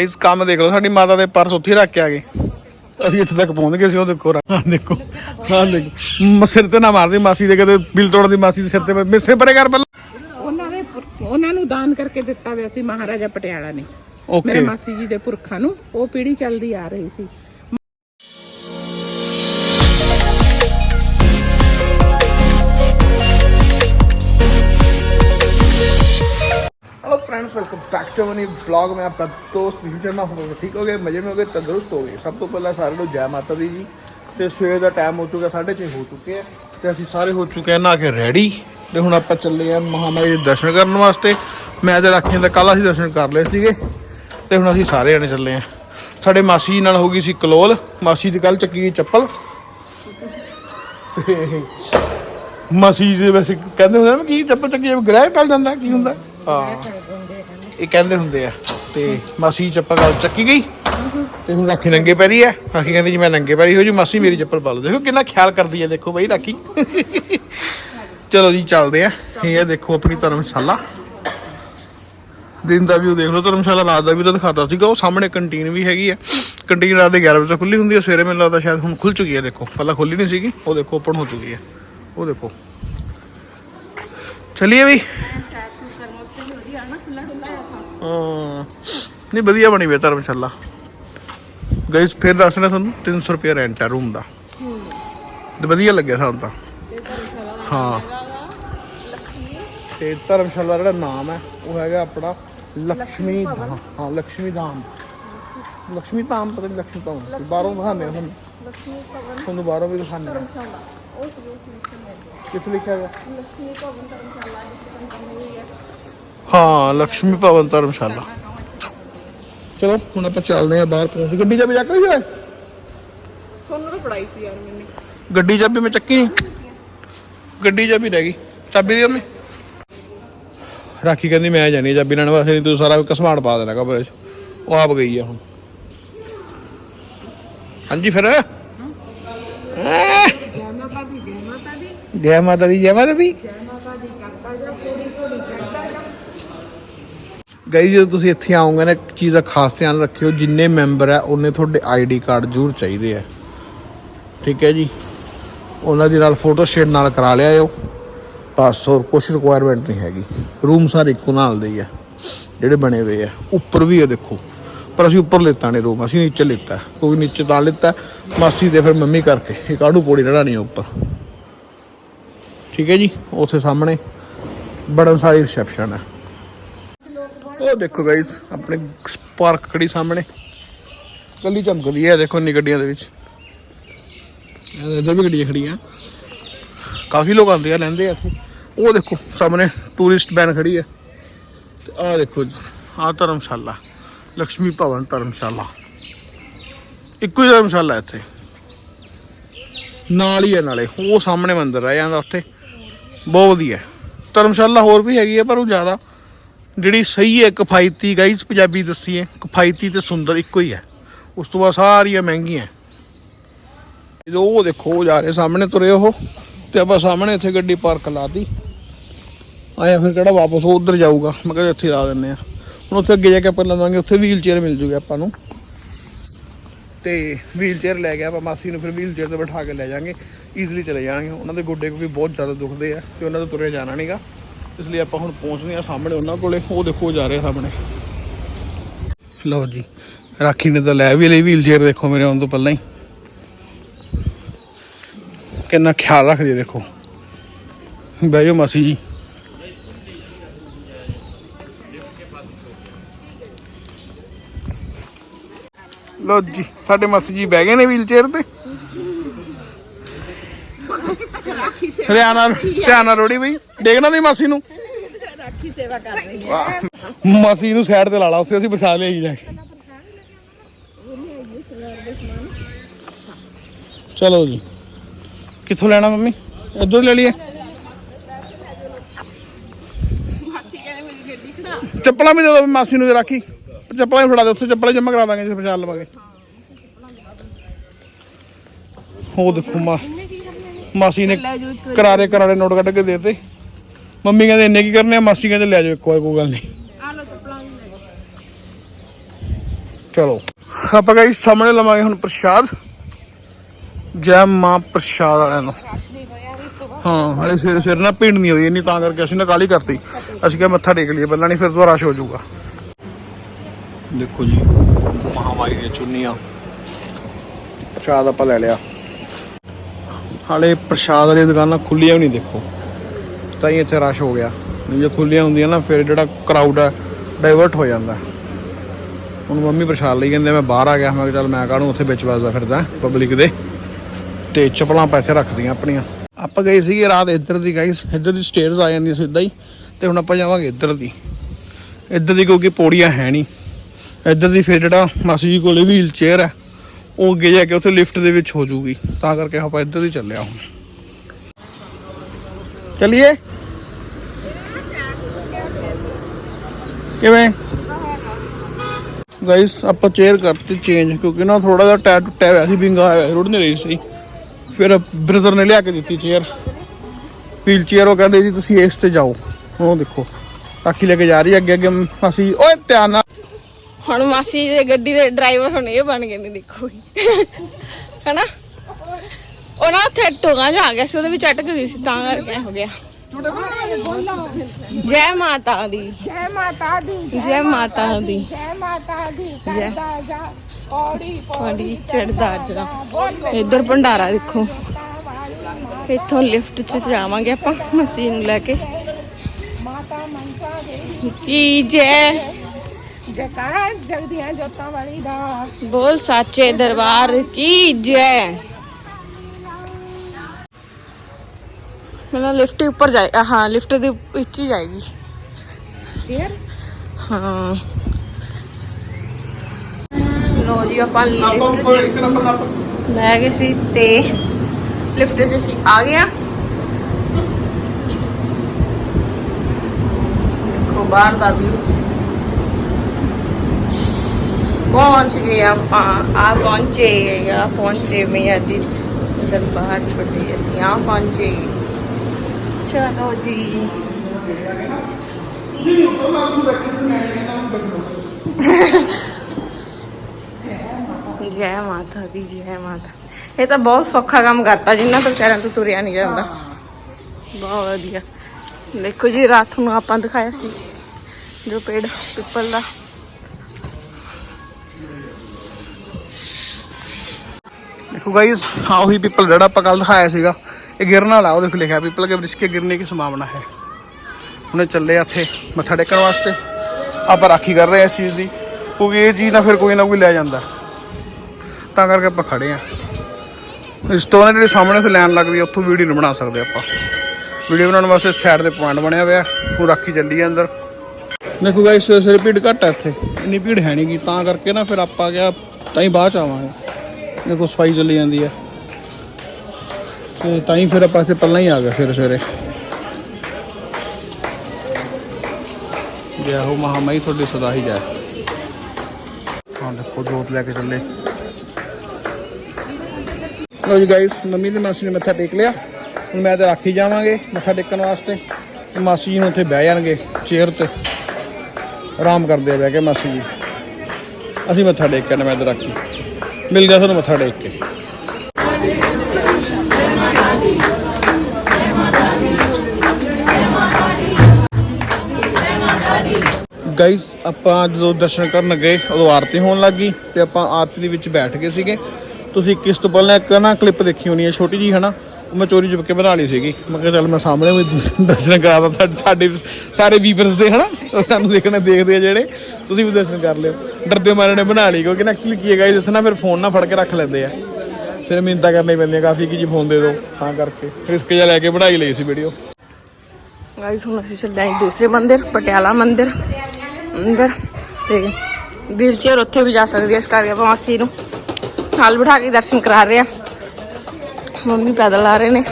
ਇਸ ਕੰਮ ਦੇਖ ਲਓ ਸਾਡੀ ਮਾਤਾ ਦੇ ਪਰਸ ਉੱਥੇ ਰੱਖ ਕੇ ਆ ਗਏ। ਅਸੀਂ ਇੱਥੇ ਤੱਕ ਪਹੁੰਚ ਗਏ ਸੀ ਉਹ ਦੇਖੋ ਹਾਂ ਦੇਖੋ ਹਾਂ ਦੇਖੋ। ਮ- ਸਿਰ ਤੇ ਨਾ ਮਾਰਦੀ ਮਾਸੀ ਦੇ ਕਦੇ ਬਿਲ ਤੋੜਨ ਦੀ ਮਾਸੀ ਦੇ ਸਿਰ ਤੇ ਮਿੱਸੇ ਪਰੇ ਕਰ ਪਹਿਲਾਂ। ਉਹਨਾਂ ਨੇ ਪੁਰ- ਉਹਨਾਂ ਨੂੰ ਦਾਨ ਕਰਕੇ ਦਿੱਤਾ ਹੋਇਆ ਸੀ ਮਹਾਰਾਜਾ ਪਟਿਆਲਾ ਨੇ। ਮੇਰੇ ਓਕੇ ਮਾਸੀ ਜੀ ਦੇ ਪੁਰਖਾਂ ਨੂੰ ਉਹ ਪੀੜੀ ਚੱਲਦੀ ਆ ਰਹੀ ਸੀ। hello friends welcome back to money blog में आपका दोस्त विष्णु शर्मा हो ठीक हो गए मजे में हो गए तंदुरुस्त हो गए ਸਭ ਤੋਂ ਪਹਿਲਾਂ ਸਾਰਿਆਂ ਨੂੰ ਜੈ ਮਾਤਾ ਦੀ ਜੀ ਤੇ ਸਵੇਰ ਦਾ ਟਾਈਮ ਹੋ ਚੁੱਕਾ 6:30 ਹੋ ਚੁੱਕੇ ਆ ਤੇ ਅਸੀਂ ਸਾਰੇ ਹੋ ਚੁੱਕੇ ਆ ਨਹਾ ਕੇ ਰੈਡੀ ਤੇ ਹੁਣ ਆਪਾਂ ਚੱਲੇ ਆ ਮਹਾਮਾਈ ਦੇ ਦਰਸ਼ਨ ਕਰਨ ਵਾਸਤੇ ਮੈਂ ਤੇ ਰਾਖੀਆਂ ਦਾ ਕੱਲ ਅਸੀਂ ਦਰਸ਼ਨ ਕਰ ਲਏ ਸੀਗੇ ਤੇ ਹੁਣ ਅਸੀਂ ਸਾਰੇ ਜਣੇ ਚੱਲੇ ਆ ਸਾਡੇ ਮਾਸੀ ਜੀ ਨਾਲ ਹੋ ਗਈ ਸੀ ਕਲੋਲ ਮਾਸੀ ਦੀ ਕੱਲ ਚੱਕੀ ਗਈ ਚੱਪਲ ਤੇ ਮਾਸੀ ਜੀ ਦੇ ਵੈਸੇ ਕਹਿੰਦੇ ਹੁੰਦੇ ਨਾ ਕੀ ਚੱਪਲ ਚੱਕੀ ਜਾਵੇ ਗ੍ਰਹਿ ਪਲ ਜਾਂਦਾ ਕੀ ਹੁੰਦਾ ਹਾਂ। ਇਹ ਕਹਿੰਦੇ ਹੁੰਦੇ ਆ, ਤੇ ਮਾਸੀ ਦੀ ਚੱਪਲ ਗੱਲ ਚੱਕੀ ਗਈ? ਤੇ ਹੁਣ ਰਾਖੀ ਨੰਗੇ ਪੈਰੀ ਆ। ਰਾਖੀ ਕਹਿੰਦੀ ਜੀ ਮੈਂ ਨੰਗੇ ਪੈਰੀ ਹੋ ਜੀ, ਮਾਸੀ ਮੇਰੀ ਚੱਪਲ ਪਾ ਲਓ। ਦੇਖੋ ਕਿੰਨਾ ਖਿਆਲ ਕਰਦੀ ਹੈ ਦੇਖੋ ਬਈ ਰਾਖੀ। ਚਲੋ ਜੀ, ਚੱਲਦੇ ਆ। ਇਹ ਆ ਦੇਖੋ ਆਪਣੀ ਧਰਮਸ਼ਾਲਾ। ਦਿਨ ਦਾ ਵੀ ਉਹ ਦੇਖ ਲਓ, ਧਰਮਸ਼ਾਲਾ ਰਾਤ ਦਾ ਵੀ ਤਾਂ ਦਿਖਾਤਾ ਸੀਗਾ। ਉਹ ਸਾਹਮਣੇ ਕੰਟੀਨ ਵੀ ਹੈਗੀ ਆ। ਕੰਟੀਨ ਰਾਤ ਦੇ 11 ਵਜੇ ਤੱਕ ਖੁੱਲੀ ਹੁੰਦੀ ਹੈ ਸਵੇਰੇ ਮੈਨੂੰ ਲੱਗਦਾ ਸ਼ਾਇਦ ਹੁਣ ਖੁੱਲ ਚੁੱਕੀ ਹੈ ਦੇਖੋ। ਪਹਿਲਾਂ ਖੁੱਲੀ ਨਹੀਂ ਸੀਗੀ, ਉਹ ਦੇਖੋ ਓਪਨ ਹੋ ਚੁੱਕੀ ਹੈ ਉਹ ਦੇਖੋ। ਚਲਿਏ ਵੀ ਹਾਂ। ਨਹੀਂ ਵਧੀਆ ਬਣੀ ਵੇ ਧਰਮਸ਼ਾਲਾ ਗਾਇਸ ਫਿਰ ਦੱਸਣਾ ਤੁਹਾਨੂੰ 300 ਰੁਪਏ ਰੈਂਟ ਆ ਰੂਮ ਦਾ। ਤੇ ਵਧੀਆ ਲੱਗਿਆ ਸਾਨੂੰ ਤਾਂ। ਹਾਂ। ਤੇ ਧਰਮਸ਼ਾਲਾ ਜਿਹੜਾ ਨਾਮ ਹੈ ਉਹ ਹੈਗਾ ਆਪਣਾ ਲక్ష్ਮੀ ਧਾਮ। ਹਾਂ ਲక్ష్ਮੀ ਧਾਮ। ਲక్ష్ਮੀ ਧਾਮ ਪਤਾ ਨਹੀਂ ਲక్ష్ਮੀ ਧਾਮ ਬਾਹਰੋਂ ਦਿਖਾਣੇ ਹਨ ਲక్ష్ਮੀ ਭਵਨ ਤੁਹਾਨੂੰ ਬਾਹਰੋਂ ਵੀ ਦਿਖਾਣੇ ਹਨ ਉਹ ਕਿੱਥੇ ਲਿਖਿਆ ਹੈ ਲక్ష్ਮੀ ਭਵਨ ਧਰਮਸ਼ਾਲਾ ਵਿੱਚ ਕੰਪਨੀ ਹੋਈ ਹੈ। ਲక్ష్ਮੀ ਭਵਨ ਧਰਮਸ਼ਾਲਾ। ਚਲੋ ਹੁਣ ਆਪਾਂ ਚੱਲਦੇ ਆ ਬਾਹਰ ਪਹੁੰਚ ਗੱਡੀ ਚਾਬੀ ਚੱਕ ਲਈ ਓਏ ਤੁਹਾਨੂੰ ਤਾਂ ਪੜਾਈ ਸੀ ਯਾਰ ਮੈਨੇ। ਗੱਡੀ ਚਾਬੀ ਮੈਂ ਚੱਕੀ ਨਹੀਂ ਗੱਡੀ ਚਾਬੀ ਰਹਿ ਗਈ। ਚਾਬੀ ਦੀ ਉਹਨੇ। ਰਾਖੀ ਕਹਿੰਦੀ ਮੈਂ ਜਾਣੀ ਚਾਬੀ ਲੈਣ ਵਾਸਤੇ ਨਹੀਂ ਤੂੰ ਸਾਰਾ ਕਸਮਾਨ ਪਾ ਦੇਣਾ ਕਮਰੇ 'ਚ। ਉਹ ਆਪ ਗਈ ਆ ਹੁਣ। ਹਾਂਜੀ ਫਿਰ? ਹੈਂ? ਜੈ ਮਾਤਾ ਦੀ ਜੈ ਮਾਤਾ ਦੀ। ਜੈ ਮਾਤਾ ਦੀ ਜੈ ਮਾਤਾ ਦੀ ਜੈ ਮਾਤਾ ਦੀ ਕਰਤਾ ਜਾ ਪੂਰੀ ਪੂਰੀ ਕਰਤਾ ਜਾ ਗਈ, ਜਦੋਂ ਤੁਸੀਂ ਇੱਥੇ ਆਓਗੇ ਨਾ, ਇੱਕ ਚੀਜ਼ ਦਾ ਖਾਸ ਧਿਆਨ ਰੱਖਿਓ, ਜਿੰਨੇ ਮੈਂਬਰ ਹੈ ਉਹਨੇ ਤੁਹਾਡੇ ਆਈਡੀ ਕਾਰਡ ਜ਼ਰੂਰ ਚਾਹੀਦੇ ਆ। ਠੀਕ ਹੈ ਜੀ? ਉਹਨਾਂ ਦੇ ਨਾਲ ਫੋਟੋ ਸ਼ੇਅਰ ਨਾਲ ਕਰਾ ਲਿਆਓ ਬਸ, ਹੋਰ ਕੁਛ ਰਿਕੁਆਇਰਮੈਂਟ ਨਹੀਂ ਹੈਗੀ। ਰੂਮ ਸਾਰੇ ਇੱਕੋ ਨਾਲ ਦੇ ਹੀ ਆ, ਜਿਹੜੇ ਬਣੇ ਹੋਏ ਆ। ਉੱਪਰ ਵੀ ਆ, ਦੇਖੋ। ਪਰ ਅਸੀਂ ਉੱਪਰ ਲਿੱਤਾ ਨੇ ਰੂਮ ਅਸੀਂ ਨੀਚੇ ਲਿੱਤਾ। ਕੋਈ ਨੀਚੇ ਤਾਂ ਲਿੱਤਾ, ਮਾਸੀ ਦੇ ਫਿਰ ਮੰਮੀ ਕਰਕੇ। ਇਹ ਕਾੜੂ ਪੋੜੀ ਰੜਾਣੀ ਉੱਪਰ? ਠੀਕ ਹੈ ਜੀ? ਉੱਥੇ ਸਾਹਮਣੇ। ਬੜਾ ਸਾਰੀ ਰਿਸੈਪਸ਼ਨ ਹੈ ਉਹ ਦੇਖੋ ਗਾਇਸ ਆਪਣੇ ਪਾਰਕ ਖੜੀ ਸਾਹਮਣੇ। ਕੱਲੀ ਚਮਕਦੀ ਹੈ ਦੇਖੋ ਇੰਨੀ ਗੱਡੀਆਂ ਦੇ ਵਿੱਚ। ਇਹ ਇੱਧਰ ਵੀ ਗੱਡੀਆਂ ਖੜੀਆਂ। ਕਾਫੀ ਲੋਕ ਆਉਂਦੇ ਆ, ਲੈਂਦੇ ਆ ਇੱਥੇ। ਉਹ ਦੇਖੋ, ਸਾਹਮਣੇ ਟੂਰਿਸਟ ਵੈਨ ਖੜੀ ਹੈ ਤੇ ਆਹ ਦੇਖੋ ਆਹ ਧਰਮਸ਼ਾਲਾ ਲక్ష్ਮੀ ਭਵਨ ਧਰਮਸ਼ਾਲਾ। ਇੱਕੋ ਹੀ ਧਰਮਸ਼ਾਲਾ ਇੱਥੇ। ਨਾਲ ਹੀ ਹੈ ਨਾਲੇ, ਉਹ ਸਾਹਮਣੇ ਮੰਦਿਰ ਆ ਜਾਂਦਾ ਉੱਥੇ। ਬਹੁਤ ਵਧੀਆ। ਹੈ। ਧਰਮਸ਼ਾਲਾ ਹੋਰ ਵੀ ਹੈਗੀ ਹੈ ਪਰ ਉਹ ਜ਼ਿਆਦਾ। ਜਿਹੜੀ ਸਹੀ ਹੈ, ਕਿਫਾਇਤੀ ਗਾਈਸ ਪੰਜਾਬੀ ਦੱਸੀ ਹੈ ਕਿਫਾਇਤੀ ਤੇ ਸੁੰਦਰ ਇੱਕੋ ਹੀ ਹੈ। ਉਸ ਤੋਂ ਬਾਅਦ ਸਾਰੀਆਂ ਮਹਿੰਗੀਆਂ। ਜਦੋਂ ਉਹ ਦੇਖੋ, ਉਹ ਜਾ ਰਹੇ ਸਾਹਮਣੇ ਤੁਰੇ ਉਹ, ਤੇ ਆਪਾਂ ਸਾਹਮਣੇ ਇੱਥੇ ਗੱਡੀ ਪਾਰਕ ਲਾਤੀ। ਆਇਆ ਫਿਰ ਕਿਹੜਾ ਵਾਪਸ, ਉਹ ਉਧਰ ਜਾਊਗਾ। ਮੈਂ ਕਿਹਾ ਇੱਥੇ ਲਾ ਦਿੰਨੇ ਆ ਹੁਣ ਉੱਥੇ ਅੱਗੇ ਜਾ ਕੇ ਆਪਾਂ ਲਵਾਂਗੇ, ਉੱਥੇ ਵੀਲ ਚੇਅਰ ਮਿਲ ਜੂਗੀ ਆਪਾਂ ਨੂੰ। ਤੇ ਵੀਲ ਚੇਅਰ ਲੈ ਗਿਆ ਆਪਾਂ ਮਾਸੀ ਨੂੰ ਫਿਰ ਵੀਲ ਚੇਅਰ ਤੇ ਬਿਠਾ ਕੇ ਲੈ ਜਾਾਂਗੇ ਈਜ਼ੀਲੀ ਚਲੇ ਜਾਣਗੇ। ਉਹਨਾਂ ਦੇ ਗੋਡੇ ਵੀ ਬਹੁਤ ਜ਼ਿਆਦਾ ਦੁਖਦੇ ਆ, ਤੇ ਉਹਨਾਂ ਤੋਂ ਤੁਰੇ ਜਾਣਾ ਨਹੀਂਗਾ ਇਸ ਲਈ ਆਪਾਂ ਹੁਣ ਪਹੁੰਚਦੇ ਆ ਸਾਹਮਣੇ ਉਹਨਾਂ ਕੋਲੇ। ਉਹ ਦੇਖੋ ਜਾ ਰਹੇ ਸਾਹਮਣੇ। ਲਓ ਜੀ, ਰਾਖੀ ਨੇ ਤਾਂ ਲੈ ਵੀ ਲਈ ਵੀਲ ਚੇਅਰ ਦੇਖੋ ਮੇਰੇ ਆਉਣ ਤੋਂ ਪਹਿਲਾਂ ਹੀ। ਕਿੰਨਾ ਖਿਆਲ ਰੱਖਦੇ ਦੇਖੋ। ਬਹਿ ਜਾਓ ਮਾਸੀ ਜੀ। ਲਓ ਜੀ, ਸਾਡੇ ਮਾਸੀ ਜੀ ਬਹਿ ਗਏ ਨੇ ਵੀਲ ਚੇਅਰ ਤੇ। ਧਿਆਨ ਨਾਲ ਧਿਆਨ ਨਾਲ ਰੋੜੀ ਬਈ ਦੇਖਣਾ ਨਹੀਂ ਮਾਸੀ ਨੂੰ। ਰਾਖੀ ਸੇਵਾ ਕਰ ਰਹੀ ਹੈ। ਮਾਸੀ ਨੂੰ ਸਾਈਡ ਤੇ ਲਾ ਲਾ ਉੱਥੇ ਅਸੀਂ ਬਸਾ ਲਿਆਈ ਜਾ ਕੇ। ਚਲੋ ਜੀ। ਕਿੱਥੋਂ ਲੈਣਾ ਮੰਮੀ? ਇੱਧਰ ਲੈ ਲਈਏ। ਮਾਸੀ ਕਹਿੰਦੇ ਮੇਰੀ ਗੱਡੀ ਖੜਾ। ਚੱਪਲਾਂ ਵੀ ਦੇ ਦੋ ਮਾਸੀ ਨੂੰ ਰਾਖੀ। ਚੱਪਲਾਂ ਵੀ ਫੜਾ ਦੇ ਉੱਥੇ ਚੱਪਲਾਂ ਜਮਾ ਕਰਾ ਦਾਂਗੇ ਜੇ ਪਛਾਣ ਲਵਾਂਗੇ। ਉਹ ਦੇਖੋ ਮਾ ਮਾਸੀ ਨੇ ਲੈ ਜਾਓ ਇੱਕ ਕਰਾਰੇ ਕਰਾਰੇ ਨੋਟ ਕੱਢ ਕੇ ਦੇਤੇ। ਮੰਮੀ ਕਹਿੰਦੇ ਇੰਨੇ ਕੀ ਕਰਨੇ ਆ? ਮਾਸੀ ਕਹਿੰਦੇ ਲੈ ਜਾਓ ਇੱਕ ਵਾਰ ਕੋਈ ਗੱਲ ਨਹੀਂ। ਆ ਲੋ ਚੱਪਲਾਂ ਵੀ ਲੈ ਚਲੋ। ਆਪਾਂ ਗਾਈ ਸਾਹਮਣੇ ਲਵਾਂਗੇ ਹੁਣ ਪ੍ਰਸ਼ਾਦ। ਜੈ ਮਾਂ ਪ੍ਰਸ਼ਾਦ ਵਾਲਿਆਂ ਨੂੰ। ਹਾਂ ਹਲੇ ਸਵੇਰੇ ਸਵੇਰੇ ਨਾ ਭੀੜ ਨਹੀਂ ਹੋਈ ਇੰਨੀ ਤਾਂ ਕਰਕੇ ਅਸੀਂ ਨਾ ਕਾਲੀ ਕਰਤੀ। ਅਸੀਂ ਕਿਹਾ ਮੱਥਾ ਟੇਕ ਲਈਏ ਪਹਿਲਾਂ ਨਹੀਂ ਫਿਰ ਦੁਬਾਰਾ ਰਸ਼ ਹੋ ਜਾਊਗਾ ਦੇਖੋ ਜੀ ਮਹਾਮਾਰੀ ਦੀਆਂ ਚੁੰਨੀਆਂ। ਪ੍ਰਸ਼ਾਦ ਆਪਾਂ ਲੈ ਲਿਆ। ਹਾਲੇ ਪ੍ਰਸ਼ਾਦ ਵਾਲੀਆਂ ਦੁਕਾਨਾਂ ਖੁੱਲੀਆਂ ਵੀ ਨਹੀਂ ਦੇਖੋ। ਤਾਂ ਹੀ ਇੱਥੇ ਰਸ਼ ਹੋ ਗਿਆ। ਜੇ ਖੁੱਲੀਆਂ ਹੁੰਦੀਆਂ ਨਾ, ਫਿਰ ਜਿਹੜਾ ਕਰਾਊਡ ਹੈ ਡਾਇਵਰਟ ਹੋ ਜਾਂਦਾ। ਹੁਣ ਮੰਮੀ ਪ੍ਰਸ਼ਾਦ ਲਈ ਕਹਿੰਦੇ ਮੈਂ ਬਾਹਰ ਆ ਗਿਆ। ਮੈਂ ਕਿਹਾ ਚੱਲ ਮੈਂ ਕਾਹਨੂੰ ਉੱਥੇ ਵਿੱਚ ਵੱਜਦਾ ਫਿਰਦਾ ਪਬਲਿਕ ਦੇ। ਤੇ ਚੱਪਲਾਂ ਪੈਸੇ ਰੱਖਦੀਆਂ ਆਪਣੀਆਂ। ਆਪਾਂ ਗਏ ਸੀਗੇ ਰਾਤ ਇੱਧਰ ਦੀ ਗਾਈਸ ਇੱਧਰ ਦੀ ਸਟੇਅਰਸ ਆ ਜਾਂਦੀਆਂ ਸਿੱਧਾ ਹੀ। ਤੇ ਹੁਣ ਆਪਾਂ ਜਾਵਾਂਗੇ ਇੱਧਰ ਦੀ। ਇੱਧਰ ਦੀ ਕਿਉਂਕਿ ਪੌੜੀਆਂ ਹੈ ਨਹੀਂ। ਇੱਧਰ ਦੀ ਫਿਰ ਜਿਹੜਾ ਮਾਸੀ ਜੀ ਕੋਲੇ ਵੀਲ ਚੇਅਰ ਹੈ ਉਹ ਅੱਗੇ ਜਾ ਕੇ ਉੱਥੇ ਲਿਫਟ ਦੇ ਵਿੱਚ ਹੋ ਜੂਗੀ। ਤਾਂ ਕਰਕੇ ਆਪਾਂ ਇੱਧਰ ਦੀ ਚੱਲਿਆ ਹੁਣ। ਚਲਿਏ? ਕਿਵੇਂ? ਗਾਇਸ ਆਪਾਂ ਚੇਅਰ ਕਰਤੀ ਚੇਂਜ ਕਿਉਂਕਿ ਨਾ ਥੋੜਾ ਜਿਹਾ ਟਾਇਰ ਟੁੱਟਿਆ ਹੋਇਆ ਸੀ, ਵਿੰਗਾ ਹੋਇਆ ਰੁੜ ਨਹੀਂ ਰਹੀ ਸੀ। ਫਿਰ ਬ੍ਰਦਰ ਨੇ ਲਿਆ ਕੇ ਦਿੱਤੀ ਚੇਅਰ ਵੀਲ ਚੇਅਰ ਉਹ ਕਹਿੰਦੇ ਜੀ, ਤੁਸੀਂ ਇਸ ਤੇ ਜਾਓ। ਉਹ ਦੇਖੋ ਟਾਕੀ ਲੈ ਕੇ ਜਾ ਰਹੀ ਹੈ ਅੱਗੇ ਅੱਗੇ ਅਸੀਂ ਓਏ, ਧਿਆਨ ਨਾਲ ਹੁਣ ਮਾਸੀ ਦੇ ਗੱਡੀ ਦੇ ਡਰਾਈਵਰ ਹੁਣ ਇਹ ਬਣ ਗਏ ਨੇ, ਦੇਖੋ ਹੈਨਾ? ਉਹ ਉੱਥੇ ਟੋਗਾ ਜਾ ਗਿਆ ਸੀ, ਉਹਦੇ ਵਿੱਚ ਅਟਕ ਗਈ ਸੀ, ਤਾਂ ਕਰਕੇ ਹੋ ਗਿਆ। ਜੈ ਮਾਤਾ ਦੀ। ਜੈ ਮਾਤਾ ਦੀ। ਜੈ। ਮਾਤਾ ਦੀ ਜੈ ਮਾਤਾ ਦੀ। ਕਰਦਾ ਜਾ ਪੌੜੀ ਪੌੜੀ ਚੜਦਾ ਜਾ ਇੱਧਰ ਭੰਡਾਰਾ ਦੇਖੋ। ਇੱਥੋਂ ਲਿਫਟ 'ਚ ਜਾਵਾਂਗੇ ਆਪਾਂ ਮਸ਼ੀਨ ਲੈ ਕੇ। ਮਾਤਾ ਮਨਸਾ ਦੇ ਕੀ ਜੈ? ਜਕਾਰਾ ਜਗਦੀਆਂ ਜੋਤਾਂ ਵਾਲੀ ਦਾ। ਬੋਲ ਸਾਚੇ ਦਰਬਾਰ ਕੀ ਜੈ। ਮੈਨੂੰ ਲਿਫਟ ਉੱਪਰ ਜਾਏ ਹਾਂ ਲਿਫਟ ਦੇ ਵਿੱਚ ਹੀ ਜਾਏਗੀ। ਚੇਅਰ ਹਾਂ। ਲੋ ਜੀ ਆਪਾਂ ਲਿਫਟ ਇੱਕ ਨੰਬਰ ਨੱਪ ਲੈ ਗਏ ਸੀ ਤੇ ਲਿਫਟ 'ਚ ਅਸੀਂ ਆ ਗਏ ਆ ਦੇਖੋ ਬਾਹਰ ਦਾ ਵੀ ਪਹੁੰਚ ਗਏ ਆਪਾਂ ਆ ਪਹੁੰਚੇ ਆ ਪਹੁੰਚੇ ਮੀਆਂ ਜੀ? ਦਰਬਾਰ ਵੱਡੇ ਅਸੀਂ ਆ ਪਹੁੰਚੇ ਚਲੋ ਜੀ। ਜੈ ਮਾਤਾ ਦੀ, ਜੈ ਮਾਤਾ। ਇਹ ਤਾਂ ਬਹੁਤ ਸੌਖਾ ਕੰਮ ਕਰਤਾ, ਜਿੰਨਾ ਤੋਂ ਵਿਚਾਰਿਆਂ ਤੋਂ ਤੁਰਿਆ ਨਹੀਂ ਜਾਂਦਾ। ਬਹੁਤ ਵਧੀਆ। ਦੇਖੋ ਜੀ, ਰਾਤ ਨੂੰ ਆਪਾਂ ਦਿਖਾਇਆ ਸੀ ਜੋ ਪੇੜ ਪਿੱਪਲ ਦਾ। ਸੋ ਗਾਇਸ ਹਾਂ, ਉਹੀ ਪੀਪਲ ਜਿਹੜਾ ਆਪਾਂ ਕੱਲ ਦਿਖਾਇਆ ਸੀਗਾ, ਇਹ ਗਿਰਨ ਵਾਲਾ, ਉਹ ਦੇਖ ਲਿਖਿਆ ਪੀਪਲ ਕੇ ਬ੍ਰਿਜ ਕੇ ਗਿਰਨੇ ਦੀ ਸੰਭਾਵਨਾ ਹੈ। ਉਹਨੇ ਚੱਲੇ ਇੱਥੇ ਮੱਥਾ ਟੇਕਣ ਵਾਸਤੇ। ਆਪਾਂ ਰਾਖੀ ਕਰ ਰਹੇ ਆ ਇਸ ਚੀਜ਼ ਦੀ। ਕਿਉਂਕਿ ਇਹ ਚੀਜ਼ ਨਾ ਫਿਰ ਕੋਈ ਨਾ ਕੋਈ ਲੈ ਜਾਂਦਾ। ਤਾਂ ਕਰਕੇ ਆਪਾਂ ਖੜੇ ਆ। ਇਸ ਤੋਂ ਨਾ ਜਿਹੜੇ ਸਾਹਮਣੇ ਤੋਂ ਲੈਣ ਲੱਗਦੀ ਉੱਥੋਂ ਵੀਡੀਓ ਨਹੀਂ ਬਣਾ ਸਕਦੇ ਆਪਾਂ। ਵੀਡੀਓ ਬਣਾਉਣ ਵਾਸਤੇ ਸਾਈਡ ਤੇ ਪੁਆਇੰਟ ਬਣਿਆ ਹੋਇਆ। ਉਹ ਰਾਖੀ ਚੱਲੀ ਆ ਅੰਦਰ। ਦੇਖੋ ਗਾਇਸ ਸਵੇਰੇ ਭੀੜ ਘੱਟ ਹੈ ਇੱਥੇ। ਇੰਨੀ ਭੀੜ ਹੈ ਨਹੀਂ ਨਹੀਂਗੀ ਤਾਂ ਕਰਕੇ ਨਾ ਫਿਰ ਆਪਾਂ ਕਿਹਾ, ਤਾਂ ਹੀ ਬਾਅਦ ਚ ਆਵਾਂਗੇ। ਦੇਖੋ ਸਫ਼ਾਈ ਚੱਲੀ ਜਾਂਦੀ ਹੈ ਤੇ ਤਾਂ ਹੀ ਫਿਰ ਆਪਾਂ ਇੱਥੇ ਪਹਿਲਾਂ ਹੀ ਆ ਗਏ ਫਿਰ ਸਵੇਰੇ। ਜੈ ਹੋ ਮਹਾਮਾਈ ਤੁਹਾਡੀ ਸਦਾ ਹੀ ਜੈ ਹਾਂ ਦੇਖੋ ਜੋਤ ਲੈ ਕੇ ਚੱਲੇ। ਲੋ ਜੀ ਗਾਇਸ ਮੰਮੀ ਤੇ ਮਾਸੀ ਨੇ ਮੱਥਾ ਟੇਕ ਲਿਆ। ਹੁਣ ਮੈਂ ਤੇ ਰਾਖੀ ਜਾਵਾਂਗੇ ਮੱਥਾ ਟੇਕਣ ਵਾਸਤੇ। ਮਾਸੀ ਜੀ ਨੂੰ ਉੱਥੇ ਬਹਿ ਜਾਣਗੇ ਚੇਅਰ ਤੇ। ਆਰਾਮ ਕਰਦੇ ਆ ਬਹਿ ਕੇ ਮਾਸੀ ਜੀ। ਅਸੀਂ ਮੱਥਾ ਟੇਕ ਕੇ ਮੈਂ ਤੇ ਰਾਖੀ। ਮਿਲ ਗਿਆ ਤੁਹਾਨੂੰ ਮੱਥਾ ਟੇਕ ਕੇ। ਗਾਇਸ ਆਪਾਂ ਜਦੋਂ ਦਰਸ਼ਨ ਕਰਨ ਗਏ, ਉਦੋਂ ਆਰਤੀ ਹੋਣ ਲੱਗੀ ਤੇ ਆਪਾਂ ਆਰਤੀ ਦੇ ਵਿੱਚ ਬੈਠ ਗਏ ਸੀਗੇ। ਤੁਸੀਂ ਕਿਸ ਤੋਂ ਪਹਿਲਾਂ ਇੱਕ ਨਾ ਕਲਿੱਪ ਦੇਖੀ ਹੋਣੀ ਹੈ, ਛੋਟੀ ਜੀ ਹਨਾ ਉਹ ਮੈਂ ਚੋਰੀ ਚੁੱਪ ਕੇ ਬਣਾ ਲਈ ਸੀਗੀ। ਮੈਂ ਕਿਹਾ ਚੱਲ ਮੈਂ ਸਾਹਮਣੇ ਵੀ ਦਰਸ਼ਨ ਕਰਾ ਦਾਂ ਸਾਡੇ ਸਾਰੇ ਵੀਵਰਸ ਦੇ, ਹਨਾ? ਉਹ ਤੁਹਾਨੂੰ ਦੇਖਦੇ ਆ ਜਿਹੜੇ। ਤੁਸੀਂ ਵੀ ਦਰਸ਼ਨ ਕਰ ਲਿਓ। ਡਰਦੇ ਮਾਰੇ ਨੇ ਬਣਾ ਲਈ, ਕਿਉਂਕਿ ਨਾ ਐਕਚੁਅਲੀ ਕੀ ਹੈ ਗਾਇਸ ਨਾ ਫਿਰ ਫੋਨ ਨਾ ਫੜ ਕੇ ਰੱਖ ਲੈਂਦੇ ਆ। ਫਿਰ ਮਿਹਨਤਾਂ ਕਰਨੀ ਪੈਂਦੀਆਂ, ਕਾਫੀ ਕਿ ਜੀ ਫੋਨ ਦੇ ਦਿਓ, ਤਾਂ ਕਰਕੇ। ਰਿਸਕ ਜਿਹਾ ਲੈ ਕੇ ਬਣਾਈ ਲਈ ਸੀ ਵੀਡੀਓ ਗਾਈਸ ਹੁਣ ਅਸੀਂ ਚੱਲੇ ਹਾਂ ਦੂਸਰੇ ਮੰਦਿਰ, ਪਟਿਆਲਾ ਮੰਦਿਰ। ਅੰਦਰ ਤੇ ਵੀਲ ਚੇਅਰ ਉੱਥੇ ਵੀ ਜਾ ਸਕਦੀ ਹੈ ਇਸ ਕਰਕੇ ਆਪਾਂ ਮਾਸੀ ਨੂੰ। ਨਾਲ ਬਿਠਾ ਕੇ ਦਰਸ਼ਨ ਕਰਾ ਰਹੇ ਆ। ਮੰਮੀ ਪੈਦਲ ਆ ਰਹੇ ਨੇ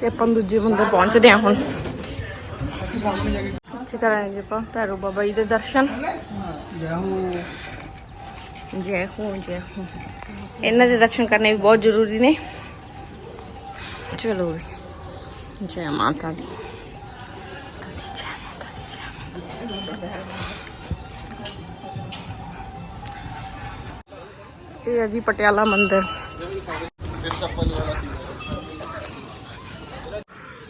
ਤੇ ਆਪਾਂ ਦੂਜੇ ਮੰਦਰ ਪਹੁੰਚਦੇ ਹਾਂ ਹੁਣ। ਇੱਥੇ ਕਰਾਂਗੇ ਆਪਾਂ ਭੈਰੋ ਬਾਬਾ ਜੀ ਦੇ ਦਰਸ਼ਨ। ਜੈ ਹੋ ਜੈ ਹੋ। ਇਹਨਾਂ ਦੇ ਦਰਸ਼ਨ ਕਰਨੇ ਵੀ ਬਹੁਤ ਜ਼ਰੂਰੀ ਨੇ। ਚਲੋ ਜੈ ਮਾਤਾ ਦੀ ਜੈ ਮਾਤਾ ਦੀ। ਇਹ ਹੈ ਜੀ ਪਟਿਆਲਾ ਮੰਦਿਰ।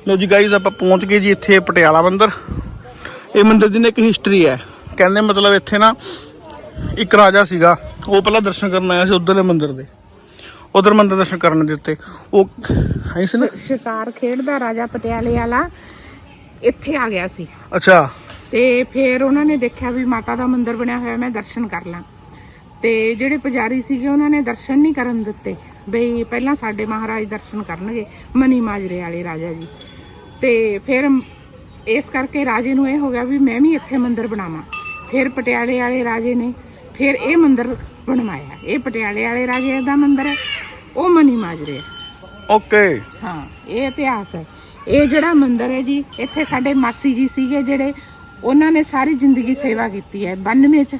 ਲੋ ਜੀ ਗਾਈਜ਼ ਆਪਾਂ ਪਹੁੰਚ ਗਏ ਜੀ ਇੱਥੇ ਪਟਿਆਲਾ ਮੰਦਿਰ। ਇਹ ਮੰਦਿਰ ਦੀ ਨਾ ਇੱਕ ਹਿਸਟਰੀ ਹੈ। ਕਹਿੰਦੇ ਮਤਲਬ ਇੱਥੇ ਨਾ ਇੱਕ ਰਾਜਾ ਸੀਗਾ। ਉਹ ਪਹਿਲਾਂ ਦਰਸ਼ਨ ਕਰਨ ਆਇਆ ਸੀ ਉਧਰਲੇ ਮੰਦਿਰ ਦੇ। ਉਧਰ ਮੰਦਿਰ ਦਰਸ਼ਨ ਕਰਨ ਦੇ ਉੱਤੇ। ਉਹ ਹੈ ਸੀ ਨਾ? ਸ਼ਿਕਾਰ ਖੇਡਦਾ ਰਾਜਾ ਪਟਿਆਲੇ ਵਾਲਾ ਇੱਥੇ ਆ ਗਿਆ ਸੀ। ਅੱਛਾ। ਤੇ ਫਿਰ ਉਹਨਾਂ ਨੇ ਦੇਖਿਆ ਵੀ ਮਾਤਾ ਦਾ ਮੰਦਿਰ ਬਣਿਆ ਹੋਇਆ ਮੈਂ ਦਰਸ਼ਨ ਕਰ ਲਾਂ। ਤੇ ਜਿਹੜੇ ਪੁਜਾਰੀ ਸੀਗੇ ਉਹਨਾਂ ਨੇ ਦਰਸ਼ਨ ਨਹੀਂ ਕਰਨ ਦਿੱਤੇ। ਬਈ ਪਹਿਲਾਂ ਸਾਡੇ ਮਹਾਰਾਜ ਦਰਸ਼ਨ ਕਰਨਗੇ ਮਨੀ ਮਾਜਰੇ ਵਾਲੇ ਰਾਜਾ ਜੀ। ਤੇ ਫਿਰ ਇਸ ਕਰਕੇ ਰਾਜੇ ਨੂੰ ਇਹ ਹੋ ਗਿਆ ਵੀ ਮੈਂ ਵੀ ਇੱਥੇ ਮੰਦਿਰ ਬਣਾਵਾਂ। ਫਿਰ ਪਟਿਆਲੇ ਵਾਲੇ ਰਾਜੇ ਨੇ ਫਿਰ ਇਹ ਮੰਦਿਰ ਬਣਵਾਇਆ। ਇਹ ਪਟਿਆਲੇ ਵਾਲੇ ਰਾਜੇ ਦਾ ਮੰਦਿਰ ਹੈ ਉਹ ਮਨੀ ਮਾਜਰੇ ਹੈ। ਓਕੇ। ਹਾਂ ਇਹ ਇਤਿਹਾਸ ਹੈ। ਇਹ ਜਿਹੜਾ ਮੰਦਿਰ ਹੈ ਜੀ ਇੱਥੇ ਸਾਡੇ ਮਾਸੀ ਜੀ ਸੀਗੇ ਜਿਹੜੇ ਉਹਨਾਂ ਨੇ ਸਾਰੀ ਜ਼ਿੰਦਗੀ ਸੇਵਾ ਕੀਤੀ ਹੈ 92 ਚ।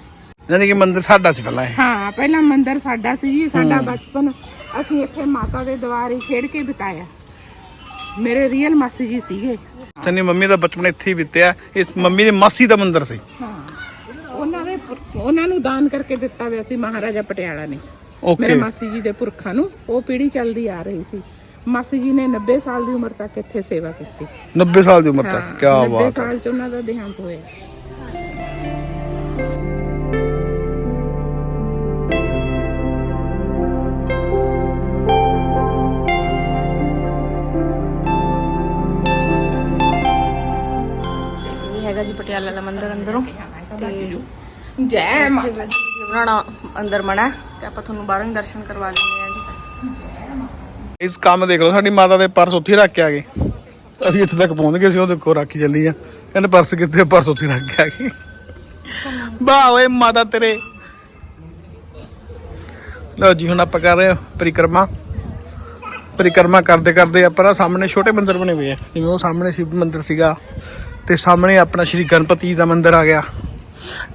ਯਾਨੀ ਕਿ ਮੰਦਿਰ ਸਾਡਾ ਸੀ ਪਹਿਲਾਂ ਇਹ। ਹਾਂ ਪਹਿਲਾ ਮੰਦਿਰ ਸਾਡਾ ਸੀ ਜੀ ਸਾਡਾ ਬਚਪਨ। ਅਸੀਂ ਇੱਥੇ ਮਾਤਾ ਦੇ ਦੁਆਰ ਖੇਡ ਕੇ ਬਿਤਾਇਆ। ਮੇਰੇ ਰੀਅਲ ਮਾਸੀ ਜੀ ਸੀਗੇ। ਤੇਨੀ ਮੰਮੀ ਦਾ ਬਚਪਨ ਇੱਥੇ ਹੀ ਬੀਤਿਆ। ਇਸ ਮੰਮੀ ਦੀ ਮਾਸੀ ਦਾ ਮੰਦਿਰ ਸੀ। ਹਾਂ। ਉਹਨਾਂ ਦੇ ਪੁਰ- ਉਹਨਾਂ ਨੂੰ ਦਾਨ ਕਰਕੇ ਦਿੱਤਾ ਹੋਇਆ ਸੀ ਮਹਾਰਾਜਾ ਪਟਿਆਲਾ ਨੇ। ਮੇਰੇ ਓਕੇ ਮਾਸੀ ਜੀ ਦੇ ਪੁਰਖਾਂ ਨੂੰ ਉਹ ਪੀੜ੍ਹੀ ਚੱਲਦੀ ਆ ਰਹੀ ਸੀ। ਮਾਸੀ ਜੀ ਨੇ 90 ਸਾਲ ਦੀ ਉਮਰ ਤੱਕ ਇੱਥੇ ਸੇਵਾ ਕੀਤੀ। 90 ਸਾਲ ਦੀ ਉਮਰ ਤੱਕ ਕੀ 90 ਬਾਤ ਹੈ। ਸਾਲ ਚ ਉਹਨਾਂ ਦਾ ਦੇਹਾਂਤ ਹੋਇਆ। ਹੈਗਾ ਜੀ ਪਟਿਆਲਾ ਦਾ ਮੰਦਿਰ ਅੰਦਰੋਂ। ਜੈ ਮਾਂ ਤੇ ਵੈਸੇ ਵੀਡੀਓ ਬਣਾਉਣਾ ਅੰਦਰ ਹੈ ਤੇ ਆਪਾਂ ਤੁਹਾਨੂੰ ਬਾਹਰੋਂ ਹੀ ਦਰਸ਼ਨ ਕਰਵਾ ਦਿੰਦੇ ਆ ਜੀ। ਇਸ ਕੰਮ ਦੇਖ ਲਓ ਸਾਡੀ ਮਾਤਾ ਦੇ ਪਰਸ ਉੱਥੇ ਹੀ ਰੱਖ ਕੇ ਆ ਗਏ ਅਸੀਂ ਇੱਥੇ ਤੱਕ ਪਹੁੰਚ ਗਏ ਸੀ ਉਹ ਦੇਖੋ ਰੱਖੀ ਚੱਲੀ ਆ। ਕਹਿੰਦੇ ਪਰਸ ਕਿੱਥੇ ਪਰਸ ਉੱਥੇ ਹੀ ਰੱਖ ਕੇ ਆ ਗਏ ਵਾਹ ਓਏ ਮਾਤਾ ਤੇਰੇ। ਲਓ ਜੀ ਹੁਣ ਆਪਾਂ ਕਰ ਰਹੇ ਹਾਂ ਪਰਿਕਰਮਾ। ਪਰਿਕਰਮਾ ਕਰਦੇ ਕਰਦੇ ਆਪਾਂ ਨਾ ਸਾਹਮਣੇ ਛੋਟੇ ਮੰਦਿਰ ਬਣੇ ਹੋਏ ਆ। ਜਿਵੇਂ ਉਹ ਸਾਹਮਣੇ ਸ਼ਿਵ ਮੰਦਿਰ ਸੀਗਾ। ਤੇ ਸਾਹਮਣੇ ਆਪਣਾ ਸ਼੍ਰੀ ਗਣਪਤੀ ਦਾ ਮੰਦਿਰ ਆ ਗਿਆ।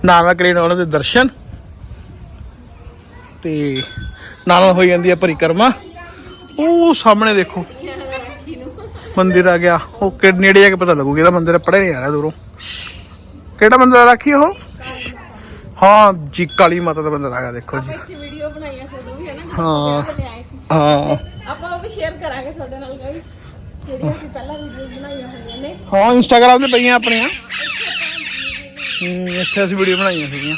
ਨਾਲ ਨਾਲ ਕਰੇ ਉਹਨਾਂ ਦੇ ਦਰਸ਼ਨ। ਤੇ ਨਾਲ ਹੋਈ ਜਾਂਦੀ ਹੈ ਪਰਿਕਰਮਾ। ਉਹ ਸਾਹਮਣੇ ਦੇਖੋ। ਮੰਦਿਰ ਆ ਗਿਆ। ਉਹ ਕਿ ਨੇੜੇ ਜਾ ਕੇ ਪਤਾ ਲੱਗੂਗਾ ਇਹਦਾ ਮੰਦਿਰ ਪੜੇ ਨਹੀਂ ਆ ਰਿਹਾ ਦੂਰੋਂ। ਕਿਹੜਾ ਮੰਦਿਰ ਰੱਖੀ ਉਹ? ਹਾਂ ਜੀ ਕਾਲੀ ਮਾਤਾ ਦਾ ਮੰਦਿਰ ਆ ਗਿਆ ਦੇਖੋ ਜੀ। ਵੀਡੀਓ ਬਣਾਈਆਂ ਸੀ ਉਹ ਵੀ ਹੈ ਨਾ ਹਾਂ। ਹਾਂ। ਆਪਾਂ ਉਹ ਵੀ ਸ਼ੇਅਰ ਕਰਾਂਗੇ ਤੁਹਾਡੇ ਨਾਲ ਗਾਇਸ ਜਿਹੜੀਆਂ ਅਸੀਂ ਪਹਿਲਾਂ ਵੀਡੀਓ ਬਣਾਈਆਂ ਹੋਈਆਂ ਨੇ। ਹਾਂ ਇੰਸਟਾਗ੍ਰਾਮ ਤੇ ਪਈਆਂ ਆਪਣੀਆਂ। ਹੂੰ, ਇੱਥੇ ਅਸੀਂ ਵੀਡੀਓ ਬਣਾਈਆਂ ਸੀਗੀਆਂ।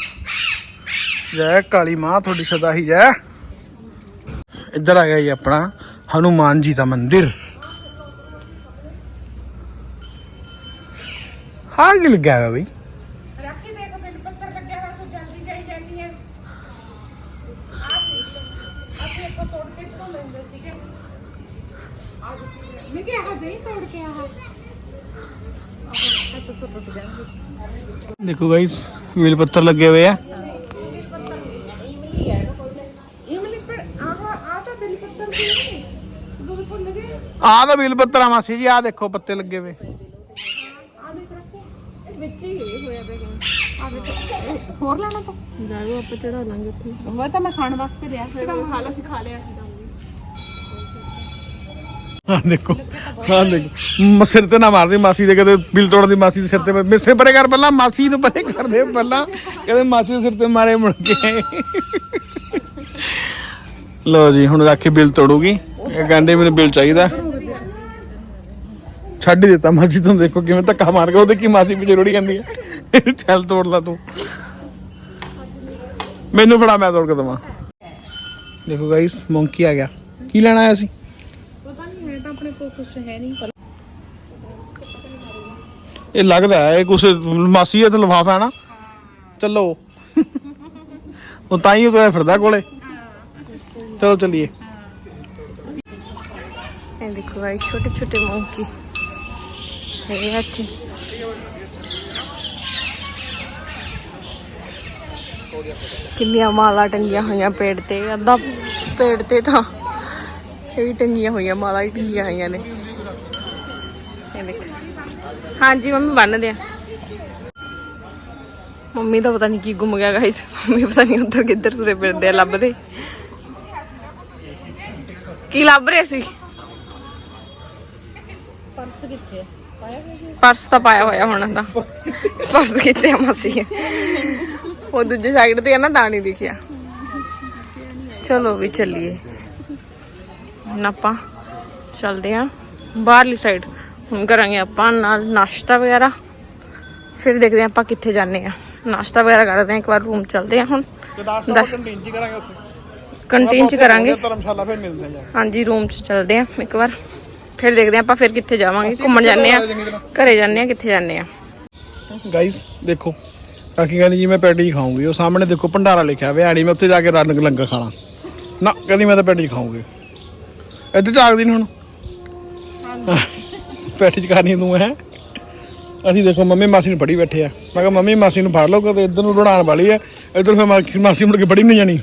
ਜੈ ਕਾਲੀ ਮਾਂ, ਤੁਹਾਡੀ ਸਦਾ ਹੀ ਜੈ। ਇੱਧਰ ਆ ਗਿਆ ਜੀ ਆਪਣਾ ਹਨੂਮਾਨ ਜੀ ਦਾ ਮੰਦਿਰ। ਹਾਂ, ਕੀ ਲੱਗਿਆ ਹੋਇਆ ਬਈ ਰਾਖੀ ਦੇਖ ਬਿਲ ਪੱਤਰ ਲੱਗਿਆ ਹੋਇਆ ਤੂੰ ਜਲਦੀ ਜਾਈ ਜਾਂਦੀ ਹੈ ਅਸੀਂ ਆਪਾਂ ਤੋੜ ਕੇ ਤੋਂ ਲੈਂਦੇ ਸੀਗੇ ਅੱਜ ਮੈਂ ਕਿਹਾ ਦੇ ਤੋੜ ਕੇ ਆਹ ਆਹ ਤਾਂ ਟੁੱਟ ਜਾਣਗੇ ਦੇਖੋ ਗਾਇਸ ਵੇਲ ਪੱਤਰ ਲੱਗੇ ਹੋਏ ਆ। ਆ ਤਾਂ ਵੇਲ ਪੱਤਰ ਆ ਮਾਸੀ ਜੀ ਆਹ ਦੇਖੋ ਪੱਤੇ ਲੱਗੇ ਹੋਏ। ਆ ਆ ਹੋਰ ਲੈਣਾ ਤਾਂ? ਜਾਓ ਆਪਾਂ ਚੜਾ ਲਾਂਗੇ ਉੱਥੇ। ਉਹ ਤਾਂ ਮੈਂ ਖਾਣ ਵਾਸਤੇ ਲਿਆ ਫਿਰ ਖਾ ਲਾ ਸੀ ਖਾ ਲਿਆ ਸੀ ਤਾਂ। ਹਾਂ, ਦੇਖੋ। ਹਾਂ, ਦੇਖੋ। ਮ- ਸਿਰ ਤੇ ਨਾ ਮਾਰਦੀ ਮਾਸੀ ਦੇ, ਕਦੇ ਬਿਲ ਤੋੜਨ ਦੀ ਮਾਸੀ ਦੇ ਸਿਰ ਤੇ ਮਿੱਸੇ ਪਰੇ ਕਰ ਪਹਿਲਾਂ, ਮਾਸੀ ਨੂੰ ਪਰੇ ਕਰਦੇ ਪਹਿਲਾਂ। ਕਦੇ ਮਾਸੀ ਦੇ ਸਿਰ ਤੇ ਮਾਰੇ ਮੁੜ ਕੇ। ਲਓ ਜੀ, ਹੁਣ ਰੱਖੀ ਬਿਲ ਤੋੜੂਗੀ। ਇਹ ਕਹਿੰਦੇ ਮੈਨੂੰ ਬਿਲ ਚਾਹੀਦਾ। ਛੱਡ ਹੀ ਦਿੱਤਾ ਮਾਸੀ ਤੋਂ, ਦੇਖੋ ਕਿਵੇਂ ਧੱਕਾ ਮਾਰ ਗਿਆ ਉਹਦੇ ਕੀ ਮਾਸੀ ਪਿੱਛੇ ਰੋੜੀ ਜਾਂਦੀ ਹੈ ਚੱਲ ਤੋੜ ਲਾ ਤੂੰ। ਮੈਨੂੰ ਫੜਾ, ਮੈਂ ਤੋੜ ਕੇ ਦੇਵਾਂ। ਦੇਖੋ ਗਾਇਸ ਮੌਂਕੀ ਆ ਗਿਆ। ਕੀ ਲੈਣਾ ਆਇਆ ਸੀ? ਆਪਣੇ ਕੋਲ ਕੁਝ ਹੈ ਨਹੀਂ ਇਹ ਲੱਗਦਾ ਹੈ ਇਹ ਕੁਛ ਮਾਸੀ ਇਹ ਤੇ ਲਫਾਫਾ ਹੈ ਨਾ। ਚੱਲੋ। ਉਹ ਤਾਂ ਹੀ ਉਹ ਫਿਰਦਾ ਕੋਲੇ। ਚਲੋ ਚੱਲੀਏ। ਇਹ ਦੇਖੋ ਗਾਇਸ ਛੋਟੇ ਛੋਟੇ ਮੌਂਕੀ। ਇਹ ਇੱਥੇ। ਕਿੰਨੀਆਂ ਮਾਲਾ ਟੰਗੀਆਂ ਹੋਈਆਂ ਪੇੜ ਤੇ ਅੱਧਾ ਪੇੜ ਤੇ ਤਾਂ। ਇਹ ਵੀ ਟੰਗੀਆਂ ਹੋਈਆਂ ਮਾਲਾ ਹੀ ਟੰਗੀਆਂ ਹੋਈਆਂ ਨੇ। ਇਹ ਦੇਖੋ ਹਾਂਜੀ ਮੰਮੀ ਬੰਨਦੇ ਆ। ਮੰਮੀ ਦਾ ਪਤਾ ਨਹੀਂ ਕੀ ਗੁੰਮ ਗਿਆ ਗਾਇਸ ਮੰਮੀ ਪਤਾ ਨਹੀਂ ਉੱਧਰ ਕਿੱਧਰ ਤੁਰੇ ਫਿਰਦੇ ਆ ਲੱਭਦੇ। ਕੀ ਲੱਭ ਰਹੇ ਸੀ? ਪਰਸ ਕਿੱਥੇ ਪਰਸ ਤਾਂ ਪਾਇਆ ਹੋਇਆ ਹੋਣਾ ਤਾਂ। ਪਰਸ ਕਿੱਥੇ? ਆ ਮਾਸੀ? ਉਹ ਦੂਜੇ ਸਾਈਡ ਤੇ ਆ ਨਾ ਨਹੀਂ ਦਿਖਿਆ। ਚਲੋ ਵੀ ਚੱਲੀਏ। ਹੁਣ ਆਪਾਂ ਚੱਲਦੇ ਆ ਬਾਹਰਲੀ ਸਾਈਡ ਹੁਣ ਕਰਾਂਗੇ ਆਪਾਂ ਨਾਲ ਨਾਸ਼ਤਾ ਵਗੈਰਾ। ਫਿਰ ਦੇਖਦੇ ਆ ਆਪਾਂ ਕਿੱਥੇ ਜਾਂਦੇ ਆ ਨਾਸ਼ਤਾ ਵਗੈਰਾ ਕਰਦੇ ਆ ਇੱਕ ਵਾਰ ਰੂਮ ਚੱਲਦੇ ਆ ਹੁਣ। ਕੰਟੀਨ ਚ ਕਰਾਂਗੇ ਉੱਥੇ। ਕੰਟੀਨ ਚ ਕਰਾਂਗੇ। ਧਰਮਸ਼ਾਲਾ ਫਿਰ ਮਿਲਦੇ ਆ ਜਾ ਹਾਂਜੀ ਰੂਮ ਚ ਚੱਲਦੇ ਆ ਇੱਕ ਵਾਰ। ਫਿਰ ਦੇਖਦੇ ਆ ਆਪਾਂ ਫਿਰ ਕਿੱਥੇ ਜਾਵਾਂਗੇ ਘੁੰਮਣ ਜਾਂਦੇ ਆ ਘਰੇ ਜਾਂਦੇ ਆ ਕਿੱਥੇ ਜਾਂਦੇ ਆ ਗਾਈਸ ਦੇਖੋ। ਕਾਕੀ ਕਹਿੰਦੀ ਜੀ ਮੈਂ ਪੈਟੀ ਖਾਊਂਗੀ। ਉਹ ਸਾਹਮਣੇ ਦੇਖੋ ਭੰਡਾਰਾ ਲਿਖਿਆ ਹੋਇਆ। ਮੈਂ ਉੱਥੇ ਜਾ ਕੇ ਰੰਗ ਲੰਗਰ ਖਾਣਾ। ਨਾ ਕਹਿੰਦੀ ਮੈਂ ਤਾਂ ਪੈਟੀ ਖਾਊਂਗੀ। ਇੱਧਰ ਜਾਗਦੀ ਨਹੀਂ ਹੁਣ। ਪੈਟੀ ਚ ਖਾਣੀ ਤੂੰ ਹੈ। ਅਸੀਂ ਦੇਖੋ ਮੰਮੀ ਮਾਸੀ ਨੂੰ ਫੜੀ ਬੈਠੇ ਆ। ਮੈਂ ਕਿਹਾ ਮੰਮੀ ਮਾਸੀ ਨੂੰ ਫੜ ਲਓ ਕਦੇ ਇੱਧਰ ਨੂੰ ਰੜਾਣ ਵਾਲੀ ਹੈ ਇੱਧਰ ਫਿਰ ਮਾਸੀ ਮੁੜ ਕੇ ਫੜੀ ਨਹੀਂ ਜਾਣੀ।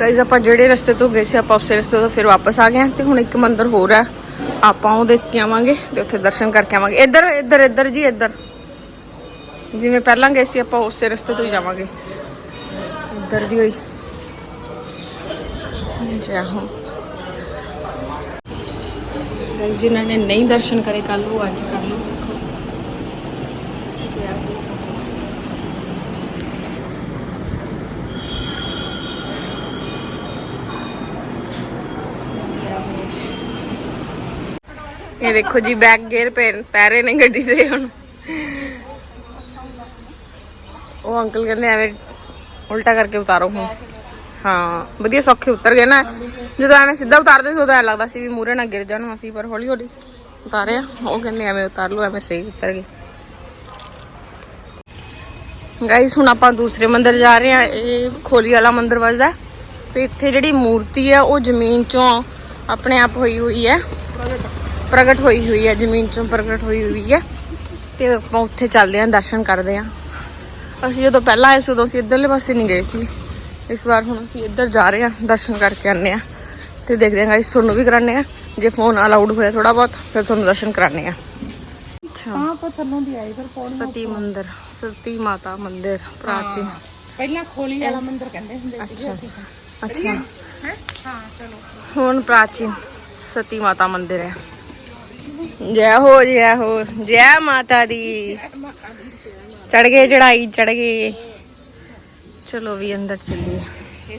ਗਾਇਜ਼ ਆਪਾਂ ਜਿਹੜੇ ਰਸਤੇ ਤੋਂ ਗਏ ਸੀ ਆਪਾਂ ਉਸੇ ਰਸਤੇ ਤੋਂ ਫਿਰ ਵਾਪਸ ਆ ਗਏ ਤੇ ਹੁਣ ਇੱਕ ਮੰਦਿਰ ਹੋਰ ਹੈ ਆਪਾਂ ਉਹ ਦੇਖ ਕੇ ਆਵਾਂਗੇ ਤੇ ਉੱਥੇ ਦਰਸ਼ਨ ਕਰਕੇ ਆਵਾਂਗੇ। ਇੱਧਰ ਇੱਧਰ ਇੱਧਰ ਜੀ ਇੱਧਰ। ਜਿਵੇਂ ਪਹਿਲਾਂ ਗਏ ਸੀ ਆਪਾਂ ਉਸੇ ਰਸਤੇ ਤੋਂ ਹੀ ਜਾਵਾਂਗੇ। ਇੱਧਰ ਦੀ ਹੋਈ। ਜੈ ਹੋ ਗਾਇਜ਼ ਜਿਨ੍ਹਾਂ ਨੇ ਨਹੀਂ ਦਰਸ਼ਨ ਕਰੇ ਕੱਲ ਉਹ ਅੱਜ ਕਰ ਲਓ। ਇਹ ਦੇਖੋ ਜੀ ਬੈਕ ਗੇਅਰ ਪੈ ਰਹੇ ਨੇ ਗੱਡੀ ਦੇ ਹੁਣ। ਉਹ ਅੰਕਲ ਕਹਿੰਦੇ ਐਵੇਂ ਉਲਟਾ ਕਰਕੇ ਉਤਾਰੋ ਹੁਣ। ਹਾਂ, ਵਧੀਆ ਸੌਖੇ ਉਤਰ ਗਏ ਨਾ। ਜਦੋਂ ਐਵੇਂ ਸਿੱਧਾ ਉਤਾਰਦੇ ਸੀ, ਉਦੋਂ ਐਂ ਲੱਗਦਾ ਸੀ ਵੀ ਮੂਰੇ ਨਾਲ ਗਿਰ ਜਾਣਾ ਸੀ ਪਰ ਹੌਲੀ ਹੌਲੀ ਉਤਾਰਿਆ। ਉਹ ਕਹਿੰਦੇ ਐਵੇਂ ਉਤਾਰ ਲਓ, ਐਵੇਂ ਸਹੀ ਉਤਰ ਗਏ। ਗਾਈਸ ਹੁਣ ਆਪਾਂ ਦੂਸਰੇ ਮੰਦਰ ਜਾ ਰਹੇ ਹਾਂ। ਇਹ ਖੋਲੀ ਵਾਲਾ ਮੰਦਰ ਵੱਜਦਾ ਤੇ ਇੱਥੇ ਜਿਹੜੀ ਮੂਰਤੀ ਹੈ, ਉਹ ਜ਼ਮੀਨ ਚੋਂ ਆਪਣੇ ਆਪ ਹੋਈ ਹੋਈ ਹੈ। ਪ੍ਰਗਟ ਹੋਈ ਹੋਈ ਹੈ, ਜ਼ਮੀਨ ਚੋਂ ਪ੍ਰਗਟ ਹੋਈ ਹੋਈ ਹੈ। ਤੇ ਆਪਾਂ ਉੱਥੇ ਚੱਲਦੇ ਹਾਂ, ਦਰਸ਼ਨ ਕਰਦੇ ਹਾਂ। ਅਸੀਂ ਜਦੋਂ ਪਹਿਲਾਂ ਆਏ ਸੀ, ਉਦੋਂ ਅਸੀਂ ਇੱਧਰਲੇ ਪਾਸੇ ਨਹੀਂ ਗਏ ਸੀ। ਇਸ ਵਾਰ ਹੁਣ ਅਸੀਂ ਇੱਧਰ ਜਾ ਰਹੇ ਹਾਂ ਦਰਸ਼ਨ ਕਰਕੇ ਆਉਂਦੇ ਹਾਂ ਤੇ ਦੇਖਦੇ ਹਾਂ ਗਾਇਸ ਤੁਹਾਨੂੰ ਵੀ ਕਰਾਉਂਦੇ ਹਾਂ। ਜੇ ਫੋਨ ਅਲਾਉਡ ਹੋਇਆ ਥੋੜਾ ਬਹੁਤ ਫਿਰ ਤੁਹਾਨੂੰ ਦਰਸ਼ਨ ਕਰਾਉਂਦੇ ਹਾਂ। ਅੱਛਾ। ਤਾਂ ਆਪਾਂ ਥੱਲੋਂ ਦੀ ਆਏ ਫਿਰ ਪੌੜੀ ਸਤੀ ਮੰਦਿਰ ਸਤੀ ਮਾਤਾ ਮੰਦਿਰ ਪ੍ਰਾਚੀਨ। ਪਹਿਲਾਂ ਖੋਲੀ ਵਾਲਾ ਮੰਦਿਰ ਕਹਿੰਦੇ ਹੁੰਦੇ ਸੀ ਅੱਛਾ। ਅੱਛਾ। ਹੈ? ਹਾਂ ਚਲੋ। ਹੁਣ ਪ੍ਰਾਚੀਨ ਸਤੀ ਮਾਤਾ ਮੰਦਿਰ ਹੈ। ਜੈ ਹੋ ਜੈ ਹੋ ਜੈ ਮਾਤਾ ਦੀ। ਚੜ ਗਏ ਚੜਾਈ ਚੜ ਗਏ। ਚਲੋ ਵੀ ਅੰਦਰ ਚੱਲੀਏ।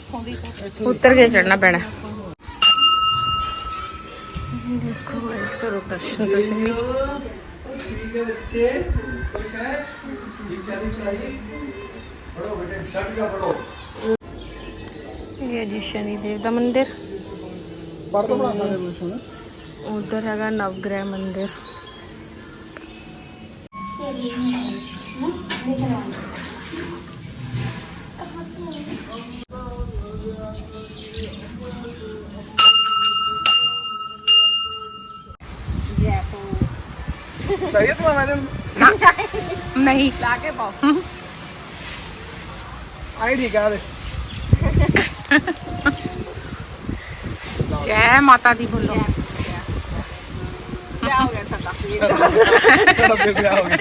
ਉੱਤਰ ਕੇ ਚੜਨਾ ਪੈਣਾ। ਦੇਖੋ ਇਸ ਕਰੋ ਦਰਸ਼ਨ ਤੁਸੀਂ ਵੀ ਇਹ ਜੀ ਸ਼ਨੀ ਦੇਵ ਦਾ ਮੰਦਿਰ। ਉਧਰ ਹੈਗਾ ਨਵਗ੍ਰਹਿ ਮੰਦਿਰ। ਚਾਹੀਏ ਤੂੰ ਮੈਂ ਨਹੀਂ ਲਾ ਕੇ ਪਾਓ ਆਈ ਠੀਕ ਆ ਦੇ ਜੈ ਮਾਤਾ ਦੀ ਬੋਲੋ ਤੁਹਾਡਾ ਫਿਰ ਵਿਆਹ ਹੋ ਗਿਆ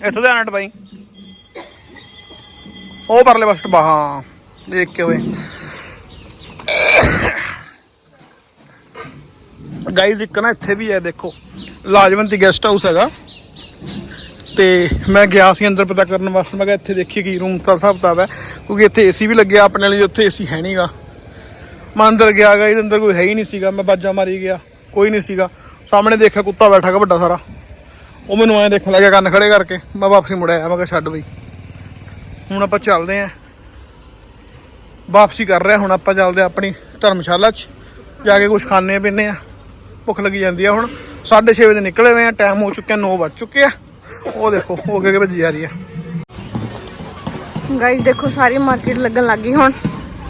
ਇੱਥੋਂ ਦੇ ਆਨਟ ਬਾਈ ਉਹ ਪਰਲੇ ਬਸਟ ਬਾਹਾਂ ਦੇਖ ਕੇ ਹੋਏ ਗਾਈਜ਼ ਇੱਕ ਨਾ ਇੱਥੇ ਵੀ ਹੈ, ਦੇਖੋ, ਲਾਜਵੰਤੀ ਗੈਸਟ ਹਾਊਸ ਹੈਗਾ। ਤੇ ਮੈਂ ਗਿਆ ਸੀ ਅੰਦਰ ਪਤਾ ਕਰਨ ਵਾਸਤੇ, ਮੈਂ ਕਿਹਾ ਇੱਥੇ ਦੇਖੀ ਕੀ ਰੂਮ ਦਾ ਹਿਸਾਬ ਕਿਤਾਬ ਹੈ, ਕਿਉਂਕਿ ਇੱਥੇ ਏਸੀ ਵੀ ਲੱਗਿਆ, ਆਪਣੇ ਲਈ ਉੱਥੇ ਏਸੀ ਹੈ ਨਹੀਂਗਾ ਮੈਂ ਅੰਦਰ ਗਿਆ ਗਾ ਇਹਦੇ ਅੰਦਰ ਕੋਈ ਹੈ ਹੀ ਨਹੀਂ ਸੀਗਾ, ਮੈਂ ਬਾਜਾ ਮਾਰੀ ਗਿਆ, ਕੋਈ ਨਹੀਂ ਸੀਗਾ। ਸਾਹਮਣੇ ਦੇਖਿਆ ਕੁੱਤਾ ਬੈਠਾ ਗਾ ਵੱਡਾ ਸਾਰਾ। ਉਹ ਮੈਨੂੰ ਐਂ ਦੇਖਣ ਲੱਗਿਆ, ਕੰਨ ਖੜੇ ਕਰਕੇ, ਮੈਂ ਵਾਪਸੀ ਮੁੜਿਆ ਮੈਂ ਕਿਹਾ ਛੱਡ ਬਈ। ਹੁਣ ਆਪਾਂ ਚੱਲਦੇ ਆਂ। ਵਾਪਸੀ ਕਰ ਰਹੇ ਹਾਂ ਹੁਣ ਆਪਾਂ ਚੱਲਦੇ ਆਂ ਆਪਣੀ ਧਰਮਸ਼ਾਲਾ 'ਚ। ਜਾ ਕੇ ਕੁਝ ਖਾਣੇ ਪੀਣੇ ਆ। ਭੁੱਖ ਲੱਗੀ ਜਾਂਦੀ ਆ ਹੁਣ। 6:30 ਵਜੇ ਨਿਕਲੇ ਹੋਏ ਆ ਟਾਈਮ ਹੋ ਚੁੱਕਿਆ 9 ਵੱਜ ਚੁੱਕੇ ਆ। ਉਹ ਦੇਖੋ, ਉਹ ਅੱਗੇ ਭੱਜੀ ਜਾ ਰਹੀ ਆ। ਗਾਈਸ ਦੇਖੋ, ਸਾਰੀ ਮਾਰਕੀਟ ਲੱਗਣ ਲੱਗੀ ਹੁਣ।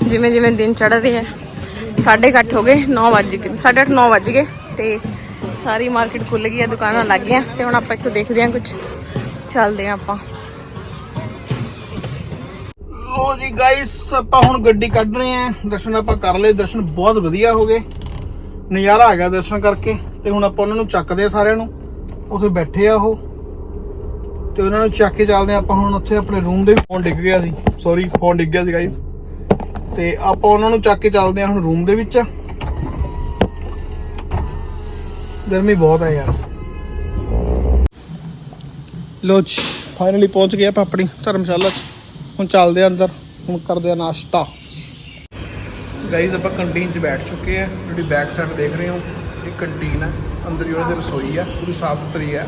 ਜਿਵੇਂ ਜਿਵੇਂ ਦਿਨ ਚੜ ਰਿਹਾ ਸਾਢੇ ਕੁ ਅੱਠ ਹੋ ਗਏ 9 ਵੱਜ ਗਏ, ਸਾਢੇ ਅੱਠ 9 ਵੱਜ ਗਏ। ਤੇ ਸਾਰੀ ਮਾਰਕੀਟ ਖੁੱਲ ਗਈ ਹੈ ਦੁਕਾਨਾਂ ਲੱਗ ਗਈਆਂ। ਤੇ ਹੁਣ ਆਪਾਂ ਇੱਥੋਂ ਦੇਖਦੇ ਹਾਂ ਕੁਝ ਚੱਲਦੇ ਹਾਂ ਆਪਾਂ। ਲੋ ਜੀ ਗਾਇਸ ਆਪਾਂ ਹੁਣ ਗੱਡੀ ਕੱਢ ਰਹੇ ਆਂ ਦਰਸ਼ਨ ਆਪਾਂ ਕਰ ਲਏ। ਦਰਸ਼ਨ ਬਹੁਤ ਵਧੀਆ ਹੋ ਗਏ। ਨਜ਼ਾਰਾ ਆ ਗਿਆ ਦਰਸ਼ਨ ਕਰਕੇ। ਤੇ ਹੁਣ ਆਪਾਂ ਉਹਨਾਂ ਨੂੰ ਚੱਕਦੇ ਆ ਸਾਰਿਆਂ ਨੂੰ। ਉੱਥੇ ਬੈਠੇ ਆ ਉਹ। ਤੇ ਉਹਨਾਂ ਨੂੰ ਚੱਕ ਕੇ ਚੱਲਦੇ ਆ ਆਪਾਂ ਹੁਣ ਉੱਥੇ ਆਪਣੇ ਰੂਮ ਦੇ ਫੋਨ ਡਿੱਗ ਗਿਆ ਸੀ। ਸੌਰੀ ਫੋਨ ਡਿੱਗ ਗਿਆ ਸੀ ਗਾਇਸ ਤੇ ਆਪਾਂ ਉਹਨਾਂ ਨੂੰ ਚੱਕ ਕੇ ਚੱਲਦੇ ਆ ਹੁਣ ਰੂਮ ਦੇ ਵਿੱਚ। ਗਰਮੀ ਬਹੁਤ ਹੈ ਯਾਰ। ਲੋ ਜੀ ਫਾਈਨਲੀ ਪਹੁੰਚ ਗਏ ਆਪਾਂ ਆਪਣੀ ਧਰਮਸ਼ਾਲਾ 'ਚ। ਹੁਣ ਚੱਲਦੇ ਆ ਅੰਦਰ ਹੁਣ ਕਰਦੇ ਆ ਨਾਸ਼ਤਾ। ਗਾਈਜ਼ ਆਪਾਂ ਕੰਟੀਨ 'ਚ ਬੈਠ ਚੁੱਕੇ ਆ ਜਿਹੜੀ ਬੈਕ ਸਾਈਡ ਦੇਖ ਰਹੇ ਹੋ ਇਹ ਕੰਟੀਨ ਹੈ ਅੰਦਰ ਹੀ ਉਹਨਾਂ ਦੀ ਰਸੋਈ ਆ ਪੂਰੀ ਸਾਫ਼ ਸੁਥਰੀ ਹੈ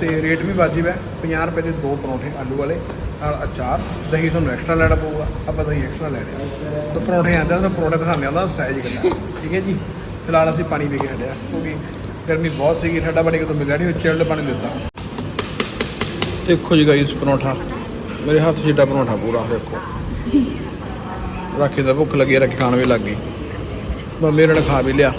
ਤੇ ਰੇਟ ਵੀ ਵਾਜਿਬ ਹੈ 50 ਰੁਪਏ ਦੇ ਦੋ ਪਰੌਂਠੇ ਆਲੂ ਵਾਲੇ ਨਾਲ ਅਚਾਰ ਦਹੀਂ ਤੁਹਾਨੂੰ ਐਕਸਟਰਾ ਲੈਣਾ ਪਊਗਾ ਆਪਾਂ ਦਹੀਂ ਐਕਸਟਰਾ ਲੈ ਲਿਆ ਤਾਂ ਪਰੌਂਠੇ ਆਂਦੇ ਤਾਂ ਪਰੌਂਠੇ ਦਿਖਾਉਂਦੇ ਆਉਂਦਾ ਸਾਈਜ਼ ਕਿੰਨਾ ਠੀਕ ਹੈ ਜੀ? ਫਿਲਹਾਲ ਅਸੀਂ ਪਾਣੀ ਪੀ ਕੇ ਹਟਿਆ ਕਿਉਂਕਿ ਗਰਮੀ ਬਹੁਤ ਸੀਗੀ ਠੰਡਾ ਪਾਣੀ ਕਿਤੋਂ ਮਿਲਿਆ ਨਹੀਂ ਚਿਲਡ ਪਾਣੀ ਦਿੱਤਾ। ਦੇਖੋ ਜੀ ਗਾਈਸ ਪਰੌਂਠਾ। ਮੇਰੇ ਹੱਥ ਜਿੱਡਾ ਪਰੌਂਠਾ ਪੂਰਾ, ਦੇਖੋ। ਰੱਖੇ ਦਾ ਭੁੱਖ ਲੱਗੀ, ਰੱਖ ਖਾਣ ਵੀ ਲੱਗ। ਗਈ ਬਸ ਮੇਰੇ ਨੇ ਖਾ ਵੀ ਲਿਆ।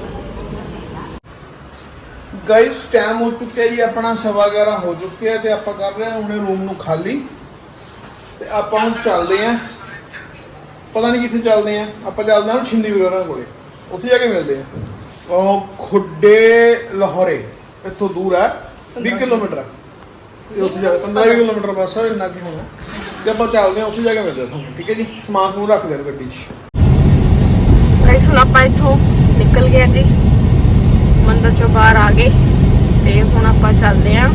ਗਾਈਸ ਟਾਈਮ ਹੋ ਚੁੱਕਿਆ ਜੀ, ਆਪਣਾ ਸਵਾ 11 ਹੋ ਚੁੱਕਿਆ ਤੇ ਆਪਾਂ ਕਰ ਰਹੇ ਹਾਂ ਹੁਣੇ ਰੂਮ ਨੂੰ ਖਾਲੀ। ਤੇ ਆਪਾਂ ਹੁਣ ਚੱਲਦੇ ਆਂ ਪਤਾ ਨਹੀਂ ਕਿੱਥੇ ਚੱਲਦੇ ਆਂ ਆਪਾਂ ਚੱਲਦੇ ਆਂ ਛਿੰਦੀ ਵੀਰਾਂ ਕੋਲੇ। ਉੱਥੇ ਜਾ ਕੇ ਮਿਲਦੇ ਆਂ ਉਹ ਖੁੱਡੇ ਲਾਹੌਰੇ, ਇੱਥੋਂ ਦੂਰ ਹੈ 20 ਕਿਲੋਮੀਟਰ ਤੇ ਉੱਥੇ ਜਾ ਕੇ 15 ਕਿਲੋਮੀਟਰ ਬਸ ਹੈ ਇੰਨਾ ਕੀ ਹੋਣਾ। ਤੇ ਆਪਾਂ ਚੱਲਦੇ ਆਂ ਉੱਥੇ ਜਾ ਕੇ ਮਿਲਦੇ ਆਂ ਤੁਹਾਨੂੰ, ਠੀਕ ਹੈ ਜੀ? ਸਮਾਨ ਸਮੂਨ ਰੱਖ ਦੇਣ ਗੱਡੀ 'ਚ। ਗਾਈਸ ਹੁਣ ਆਪਾਂ ਇੱਥੋਂ ਨਿਕਲ ਗਏ ਜੀ। ਮੰਦਰ ਚੋਂ ਬਾਹਰ ਆ ਗਏ ਤੇ ਹੁਣ ਆਪਾਂ ਚੱਲਦੇ ਆਂ